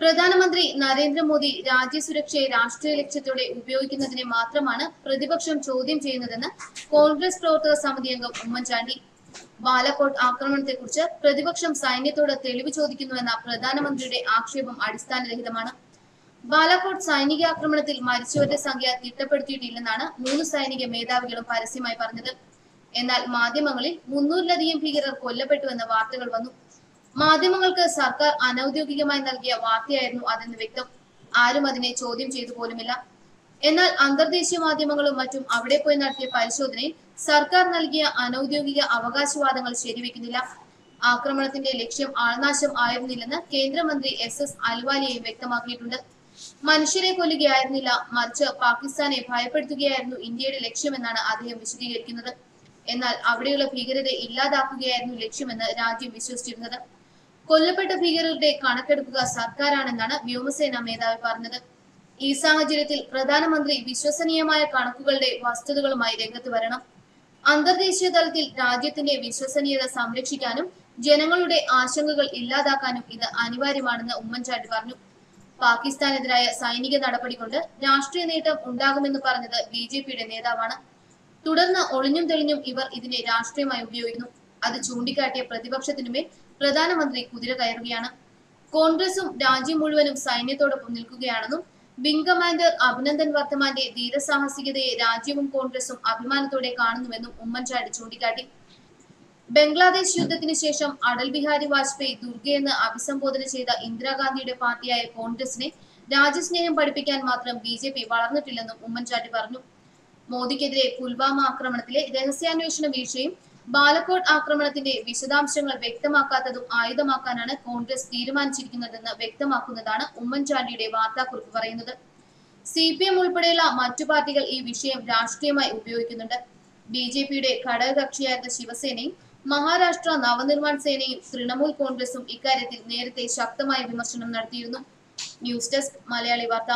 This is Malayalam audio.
പ്രധാനമന്ത്രി നരേന്ദ്രമോദി രാജ്യസുരക്ഷയെ രാഷ്ട്രീയ ലക്ഷ്യത്തോടെ ഉപയോഗിക്കുന്നതിനെ മാത്രമാണ് പ്രതിപക്ഷം ചോദ്യം ചെയ്യുന്നതെന്ന് കോൺഗ്രസ് പ്രവർത്തക സമിതി അംഗം ഉമ്മൻചാണ്ടി. ബാലക്കോട്ട് ആക്രമണത്തെക്കുറിച്ച് പ്രതിപക്ഷം സൈന്യത്തോട് തെളിവ് ചോദിക്കുന്നുവെന്ന പ്രധാനമന്ത്രിയുടെ ആക്ഷേപം അടിസ്ഥാനരഹിതമാണ്. ബാലാക്കോട്ട് സൈനിക ആക്രമണത്തിൽ മരിച്ചവരുടെ സംഖ്യ തിട്ടപ്പെടുത്തിയിട്ടില്ലെന്നാണ് മൂന്ന് സൈനിക മേധാവികളും പരസ്യമായി പറഞ്ഞത്. എന്നാൽ മാധ്യമങ്ങളിൽ മുന്നൂറിലധികം ഭീകരർ കൊല്ലപ്പെട്ടുവെന്ന വാർത്തകൾ വന്നു. മാധ്യമങ്ങൾക്ക് സർക്കാർ അനൌദ്യോഗികമായി നൽകിയ വാർത്തയായിരുന്നു അതെന്ന് വ്യക്തം. ആരും അതിനെ ചോദ്യം ചെയ്തു പോലുമില്ല. എന്നാൽ അന്തർദേശീയ മാധ്യമങ്ങളും മറ്റും അവിടെ പോയി നടത്തിയ പരിശോധനയിൽ സർക്കാർ നൽകിയ അനൌദ്യോഗിക അവകാശവാദങ്ങൾ ശരിവെക്കുന്നില്ല. ആക്രമണത്തിന്റെ ലക്ഷ്യം ആൾനാശം ആയിരുന്നില്ലെന്ന് കേന്ദ്രമന്ത്രി എസ് എസ് അൽവാലിയെയും വ്യക്തമാക്കിയിട്ടുണ്ട്. മനുഷ്യരെ കൊല്ലുകയായിരുന്നില്ല മറിച്ച് പാകിസ്ഥാനെ ഭയപ്പെടുത്തുകയായിരുന്നു ഇന്ത്യയുടെ ലക്ഷ്യമെന്നാണ് അദ്ദേഹം വിശദീകരിക്കുന്നത്. എന്നാൽ അവിടെയുള്ള ഭീകരരെ ഇല്ലാതാക്കുകയായിരുന്നു ലക്ഷ്യമെന്ന് രാജ്യം വിശ്വസിച്ചിരുന്നത്. കൊല്ലപ്പെട്ട ഭീകരരുടെ കണക്കെടുക്കുക സർക്കാരാണെന്നാണ് വ്യോമസേനാ മേധാവി പറഞ്ഞത്. ഈ സാഹചര്യത്തിൽ പ്രധാനമന്ത്രി വിശ്വസനീയമായ കണക്കുകളുടെ വസ്തുതകളുമായി രംഗത്ത് വരണം. അന്തർദേശീയ തലത്തിൽ രാജ്യത്തിന്റെ വിശ്വസനീയത സംരക്ഷിക്കാനും ജനങ്ങളുടെ ആശങ്കകൾ ഇല്ലാതാക്കാനും ഇത് അനിവാര്യമാണെന്ന് ഉമ്മൻചാണ്ടി പറഞ്ഞു. പാകിസ്ഥാനെതിരായ സൈനിക നടപടി കൊണ്ട് രാഷ്ട്രീയ നേട്ടം ഉണ്ടാകുമെന്ന് പറഞ്ഞത് ബി നേതാവാണ്. തുടർന്ന് ഒളിഞ്ഞും തെളിഞ്ഞും ഇവർ ഇതിനെ രാഷ്ട്രീയമായി ഉപയോഗിക്കുന്നു. അത് ചൂണ്ടിക്കാട്ടിയ പ്രതിപക്ഷത്തിനുമേൽ പ്രധാനമന്ത്രി കുതിര കയറുകയാണ്. കോൺഗ്രസും രാജ്യം മുഴുവനും സൈന്യത്തോടൊപ്പം നിൽക്കുകയാണെന്നും വിംഗ് കമാൻഡർ അഭിനന്ദൻ വർദ്ധമാന്റെ ധീരസാഹസികതയെ രാജ്യവും കോൺഗ്രസും അഭിമാനത്തോടെ കാണുന്നുവെന്നും ഉമ്മൻചാണ്ടി ചൂണ്ടിക്കാട്ടി. ബംഗ്ലാദേശ് യുദ്ധത്തിന് ശേഷം അടൽ ബിഹാരി വാജ്പേയി ദുർഗയെന്ന് അഭിസംബോധന ചെയ്ത ഇന്ദിരാഗാന്ധിയുടെ പാർട്ടിയായ കോൺഗ്രസിനെ രാജ്യസ്നേഹം പഠിപ്പിക്കാൻ മാത്രം ബി ജെ പി വളർന്നിട്ടില്ലെന്നും ഉമ്മൻചാണ്ടി പറഞ്ഞു. മോദിക്കെതിരെ പുൽവാമ ആക്രമണത്തിലെ രഹസ്യാന്വേഷണ വീഴ്ചയും ബാലക്കോട്ട് ആക്രമണത്തിന്റെ വിശദാംശങ്ങൾ വ്യക്തമാക്കാത്തതും ആയുധമാക്കാനാണ് കോൺഗ്രസ് തീരുമാനിച്ചിരിക്കുന്നതെന്ന് വ്യക്തമാക്കുന്നതാണ് ഉമ്മൻചാണ്ടിയുടെ വാർത്താക്കുറിപ്പ് പറയുന്നത്. സി പി എം ഉൾപ്പെടെയുള്ള മറ്റു പാർട്ടികൾ ഈ വിഷയം രാഷ്ട്രീയമായി ഉപയോഗിക്കുന്നുണ്ട്. ബി ജെ പിയുടെ ഘടകകക്ഷിയായിരുന്ന ശിവസേനയും മഹാരാഷ്ട്ര നവനിർമ്മാൺ സേനയും തൃണമൂൽ കോൺഗ്രസും ഇക്കാര്യത്തിൽ നേരത്തെ ശക്തമായ വിമർശനം നടത്തിയിരുന്നു. ന്യൂസ് ഡെസ്ക് മലയാളി വാർത്ത.